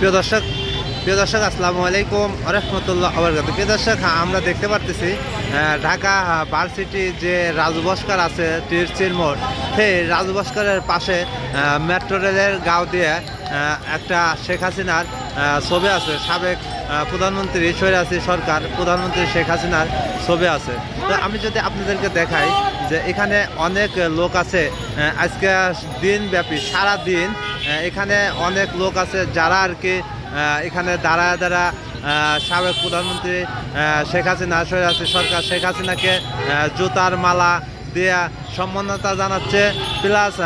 প্রিয় দর্শক প্রিয় দর্শক আসসালামু আলাইকুম রহমতুল্লাহ আবরকাত প্রিয় দর্শক হ্যাঁ, আমরা দেখতে পারতেছি আহ, ঢাকা ভার্সিটি যে রাজবস্কার আছে টিরচির মোড় সেই রাজবস্কারের পাশে মেট্রো রেলের গাঁও দিয়ে একটা শেখ হাসিনার ছবি আছে সাবেক প্রধানমন্ত্রী সৈরাসি সরকার প্রধানমন্ত্রী শেখ হাসিনার ছবি আছে। তো আমি যদি আপনাদেরকে দেখাই যে এখানে অনেক লোক আছে আজকে দিনব্যাপী সারা দিন এখানে অনেক লোক আছে যারা আর কি এখানে দাঁড়ায় দাঁড়া সাবেক প্রধানমন্ত্রী শেখ হাসিনা সৈরাসি সরকার শেখ হাসিনাকে জুতার মালা দেয়া সম্মানতা জানাচ্ছে প্লাস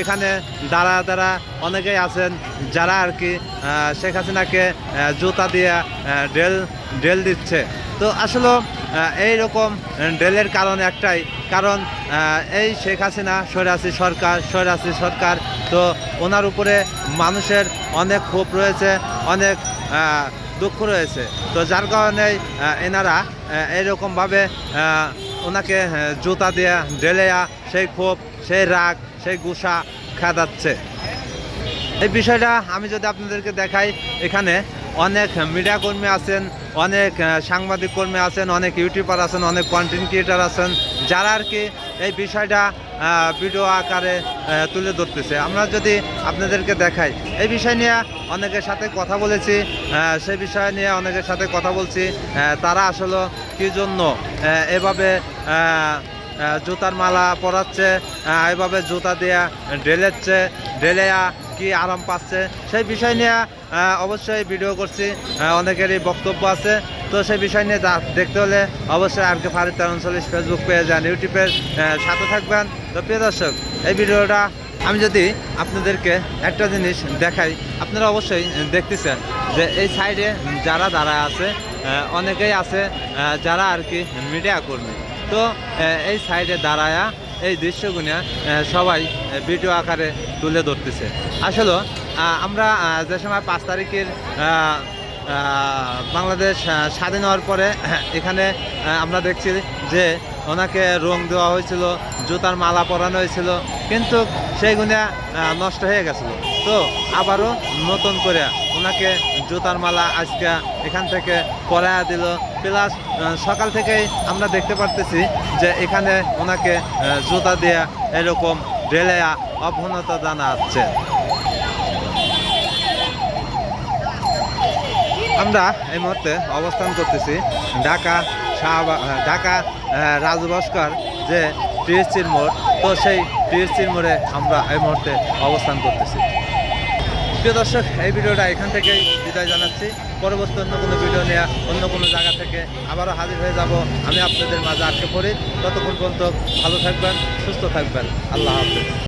এখানে দাঁড়া দাঁড়া অনেকেই আছেন যারা আর কি শেখ হাসিনাকে জুতা দিয়ে ডেল ডেল দিচ্ছে। তো আসলে এই রকম ডেলের কারণ একটাই। কারণ এই শেখ হাসিনা স্বৈরাসী সরকার স্বৈরাসী সরকার, তো ওনার উপরে মানুষের অনেক ক্ষোভ রয়েছে, অনেক দুঃখ রয়েছে। তো যার কারণে এনারা এইরকমভাবে ওনাকে জুতা দিয়ে ডেলেয়া সেই ক্ষোভ, সেই রাগ, সেই গুসা খাদাচ্ছে। এই বিষয়টা আমি যদি আপনাদেরকে দেখাই, এখানে অনেক মিডিয়া কর্মী আছেন, অনেক সাংবাদিক কর্মী আছেন, অনেক ইউটিউবার আছেন, অনেক কন্টেন্ট ক্রিয়েটার আছেন, যারা আর কি এই বিষয়টা ভিডিও আকারে তুলে ধরতেছে। আমরা যদি আপনাদেরকে দেখাই, এই বিষয় নিয়ে অনেকের সাথে কথা বলেছি সে বিষয় নিয়ে অনেকের সাথে কথা বলছি তারা আসলে কী জন্য এভাবে জুতার মালা পরাচ্ছে এভাবে জুতা দেয়া ঢেলেচ্ছে, ঢেলেয়া কি আরাম পাচ্ছে, সেই বিষয় নিয়ে অবশ্যই ভিডিও করছি। অনেকেরই বক্তব্য আছে। তো সেই বিষয় নিয়ে দেখতে হলে অবশ্যই আর কে ফারিদ উনচল্লিশ ফেসবুক পেজ অ্যান্ড ইউটিউবের সাথে থাকবেন। তো প্রিয় দর্শক, এই ভিডিওটা আমি যদি আপনাদেরকে একটা জিনিস দেখাই, আপনারা অবশ্যই দেখতেছেন যে এই সাইডে যারা দাঁড়ায় আছে অনেকেই আছে যারা আর কি মিডিয়া কর্মী। তো এই সাইডে দাঁড়ায়া এই দৃশ্যগুলো সবাই ভিডিও আকারে তুলে ধরতেছে। আসলে আমরা যে সময় পাঁচ তারিখের বাংলাদেশ স্বাধীন হওয়ার পরে এখানে আমরা দেখছি যে ওনাকে রং দেওয়া হয়েছিল, জুতার মালা পরানো হয়েছিল, কিন্তু সেইগুলা নষ্ট হয়ে গেছিল। তো আবারও নতুন করে ওনাকে জুতার মালা আজকে এখান থেকে পরায়া দিল। প্লাস সকাল থেকেই আমরা দেখতে পারতেছি যে এখানে ওনাকে জুতা দেয়া এরকম ঢেলেয়া অভ্যনতা জানাচ্ছে। আমরা এই মুহূর্তে অবস্থান করতেছি ঢাকা শাহবা- ঢাকা আহ, রাজু ভাস্কর যে টিএসসির মোড় তো সেই টিএসসির মোড়ে আমরা এই মুহূর্তে অবস্থান করতেছি। প্রিয় দর্শক এই ভিডিওটা এখান থেকেই বিদায় জানাচ্ছি। পরবর্তী অন্য কোনো ভিডিও নেওয়া অন্য কোনো জায়গা থেকে আবারও হাজির হয়ে যাব। আমি আপনাদের মাঝে আটকে পড়ি। ততক্ষণ পর্যন্ত ভালো থাকবেন, সুস্থ থাকবেন। আল্লাহ হাফেজ।